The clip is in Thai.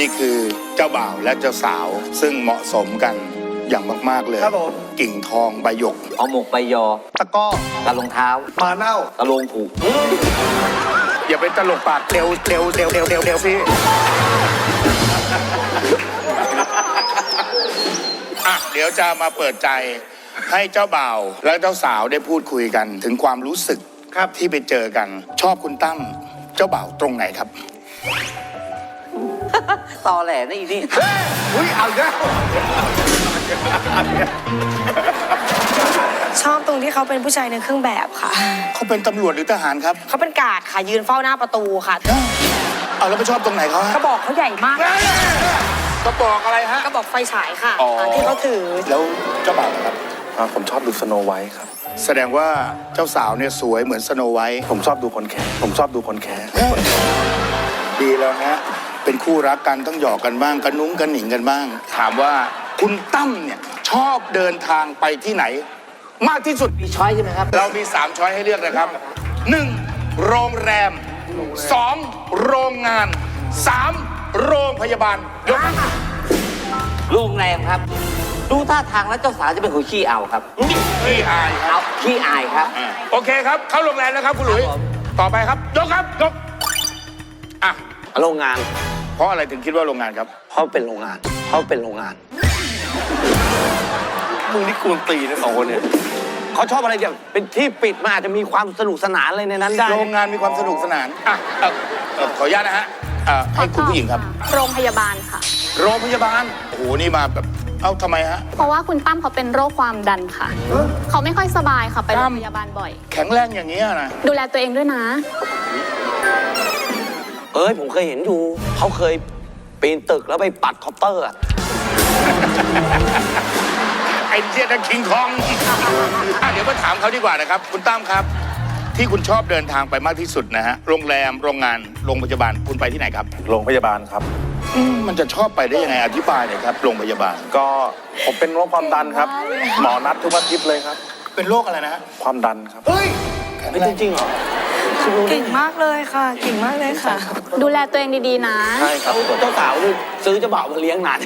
นี่คือเจ้าบ่าวและเจ้าสาว ซึ่งเหมาะสมกันอย่างมากๆเลยครับผม กิ่งทองใบหยก เอาหมกไปยอตะกร้อกระรองเท้าหมาเน่ากระโลงผูกอย่าเป็นตลกปากเร็วเร็วเร็วเร็วเร็วเร็วสิอะเดี๋ยวจะมาเปิดใจให้เจ้าบ่าวและเจ้าสาวได้พูดคุยกัน ถึงความรู้สึกครับที่ไปเจอกัน ชอบคุณตั้มเจ้าบ่าวตรงไหนครับ ตอแหลนี่นี่อุ้ยเอาอีกแล้วชอบตรงที่เขาเป็นผู้ชายในเครื่องแบบค่ะ เขาเป็นตำรวจหรือทหารครับ เขาเป็นการ์ดค่ะ ยืนเฝ้าหน้าประตูค่ะเอาแล้วไปชอบตรงไหนเขากฮะระบอกเขาใหญ่มาก กระบอกอะไรฮะ กระบอกไฟฉายค่ะอ๋อที่เขาถือ แล้วเจ้าบ่าวล่ะครับอ่าผมชอบดูสโนไวท์ครับ แสดงว่าเจ้าสาวเนี่ยสวยเหมือนสโนไวท์ ผมชอบดูคนแข่ผมชอบดูคนแข่ดีแล้วนะ เป็นคู่รักกันต้องหยอกกันบ้างกระนุ้งกระหนิงกันบ้าง ถามว่าคุณตั้มเนี่ยชอบเดินทางไปที่ไหน มากที่สุด มีช้อยใช่ไหมครับ เรามี 3 ช้อยให้เลือกนะครับ 1. โรงแรม 2. โรงงาน 3. โรงพยาบาลยกโรงแรมครับ ดูท่าทางแล้วเจ้าสาวจะเป็นคนขี้เอาครับ ที่อายคเอารับขี้อายครับอ่าโอเคครับ เข้าโรงแรมแล้วครับคุณหลุย ครับผม ต่อไปครับ ยกครับ ยก อะ โรงงาน เพราะอะไรถึงคิดว่าโรงงานครับ เพราะเป็นโรงงาน เพราะเป็นโรงงาน มึงนี่กวนตีนนะสองคนเนี่ยเขาชอบอะไรแบบเป็นที่ปิดมันอาจจะมีความสนุกสนานอะไรในนั้นได้ โรงงานมีความสนุกสนานอะเอ่อเอ่อขออนุญาตนะฮะเอ่อให้คุณผู้หญิงครับ โรงพยาบาลค่ะ โรงพยาบาล โอ้โห นี่มาแบบ เอ้าทำไมฮะ เพราะว่าคุณตั้มเขาเป็นโรคความดันค่ะ เขาไม่ค่อยสบายค่ะไปตั้โรมงพยาบาลบ่อย แข็งแรงอย่างเงี้ยนะ ดูแลตัวเองด้วยนะ เอ้ยผมเคยเห็นอยู่ เขาเคยปีนตึกแล้วไปปัดคอปเตอร์อะไอ้เจี๊ยนั่นคิงคองอะเดี๋ยวมาถามเขาดีกว่านะครับ คุณตั้มครับ ที่คุณชอบเดินทางไปมากที่สุดนะฮะ โรงแรม โรงงาน โรงพยาบาล คุณไปที่ไหนครับโรงพยาบาลครับ อืมมันจะชอบไปได้ยังไง อธิบายหน่อยครับ โรงพยาบาล ก็ผมเป็นโรคความดันครับ หมอนัดทุกอาทิตย์เลยครับ เป็นโรคอะไรนะฮะความดันครับไม่จริงๆเหรอ เก่งมากเลยค่ะ เก่งมากเลยค่ะ ดูแลตัวเองดีๆนะ ใช่ครับเจ้าสาวนี่ซื้อเจ้าบ่าวมาเลี้ยงนาน